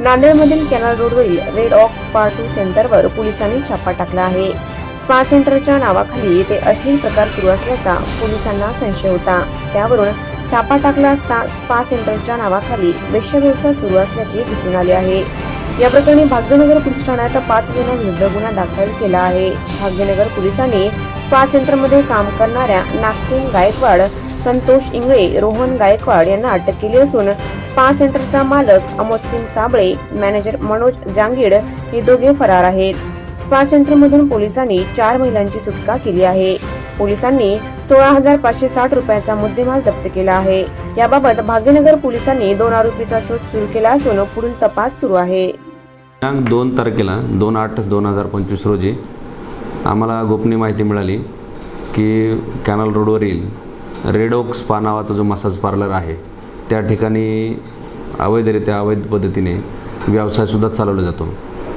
नांदेडमधील canal रोडवरील red ox spa two सेंटरवर पोलिसांनी छापा टाकला आहे. स्पा सेंटरच्या नावाखाली येथे अश्लील प्रकार सुरू असल्याचा पोलिसांना संशय होता. त्यावरून छापा टाकला असता स्पा सेंटरच्या नावाखाली वेश्याव्यवसाय सुरू असल्याचे दिसून आले आहे. या प्रकरणी भाग्यनगर पोलीस ठाण्यात पाच जणांविरुद्ध गुन्हा दाखल केला आहे. भाग्यनगर पोलिसांनी स्पा सेंटरमध्ये काम करणाऱ्या नागसिंग गायकवाड संतोष इंगळे रोहन गायकवाड यांना अटक केली असून स्पा सेंटरचा मालक अमोद सिंग साबळे मॅनेजर मनोज जांगीड हे दोघे फरार आहेत. स्पा सेंटरमधून पोलिसांनी चार महिलांची सुटका केली आहे. पोलिसांनी सोळा हजार पाचशे साठ रुपयाचा मुद्देमाल जप्त केला आहे. याबाबत भाग्यनगर पोलिसांनी दोन आरोपीचा शोध सुरू केला असून पुढील तपास सुरू आहे. दिनांक दोन तारखेला दोन आठ दोन हजार पंचवीस रोजी आम्हाला गोपनीय माहिती मिळाली की कॅनल रोडवरील रेड ओक स्पा नावाचा जो मसाज पार्लर आहे त्या ठिकाणी अवैधरित्या अवैध पद्धतीने व्यवसायसुद्धा चालवला जातो.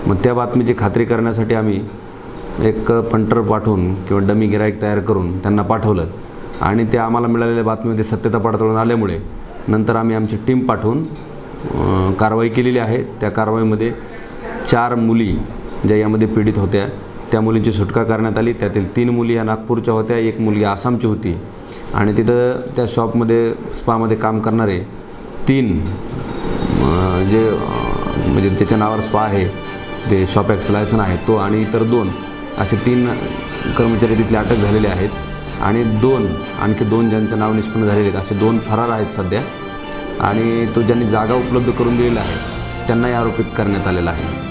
मग त्या बातमीची खात्री करण्यासाठी आम्ही एक पंटर पाठवून किंवा डमी गिराईक तयार करून त्यांना पाठवलं. आणि ते आम्हाला मिळालेल्या बातमीमध्ये सत्यता पडताळून आल्यामुळे नंतर आम्ही आमची टीम पाठवून कारवाई केलेली आहे. त्या कारवाईमध्ये चार मुली ज्या यामध्ये पीडित होत्या त्या मुलींची सुटका करण्यात आली. त्यातील तीन मुली या नागपूरच्या होत्या एक मुलगी आसामची होती. आणि तिथं त्या शॉपमध्ये स्पामध्ये काम करणारे तीन जे म्हणजे ज्याच्या नावावर स्पा आहे ते शॉप ॲक्ट लायसन आहे तो आणि इतर दोन असे तीन कर्मचारी तिथले अटक झालेले आहेत. आणि दोन आणखी दोन ज्यांचं नाव निष्पन्न झालेले आहेत असे दोन फरार आहेत सध्या. आणि तो ज्यांनी जागा उपलब्ध करून दिलेला आहे त्यांनाही आरोपित करण्यात आलेला आहे.